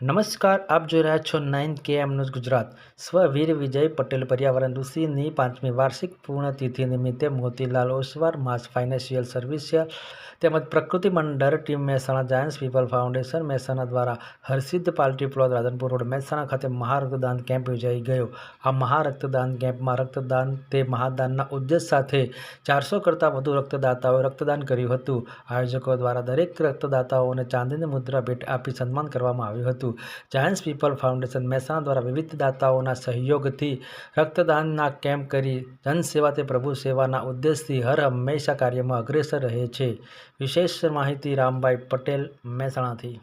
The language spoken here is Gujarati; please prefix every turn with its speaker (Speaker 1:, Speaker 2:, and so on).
Speaker 1: નમસ્કાર, આપ જોઈ રહ્યા છો nine K M news Gujarat. સ્વવીર Vijay Patel પર્યાવરણ ઋષિની પાંચમી વાર્ષિક પૂર્ણતિથિ નિમિત્તે મોતીલાલ ઓસવાર માસ ફાઇનાન્શિયલ સર્વિસિયલ તેમજ Prakruti Mandal team Mehsana giants people foundation Mehsana દ્વારા હરસિદ્ધ પાલટી પ્લોટ રાધનપુર રોડ મહેસાણા ખાતે મહારક્તદાન કેમ્પ યોજાઈ ગયો. આ મહારક્તદાન કેમ્પમાં રક્તદાન તે મહાદાનના ઉદ્દેશ સાથે ચારસો કરતાં વધુ રક્તદાતાઓએ રક્તદાન કર્યું હતું. આયોજકો દ્વારા દરેક રક્તદાતાઓને ચાંદીની મુદ્રા ભેટ આપી સન્માન કરવામાં આવ્યું હતું. જાયન્ટ્સ પીપલ ફાઉન્ડેશન મહેસાણા દ્વારા વિવિધ દાતાઓના સહયોગથી રક્તદાનના કેમ્પ કરી જનસેવા તે પ્રભુ સેવાના ઉદ્દેશથી હર હંમેશા કાર્યમાં અગ્રેસર રહે છે. વિશેષ માહિતી રામભાઈ પટેલ મહેસાણાથી.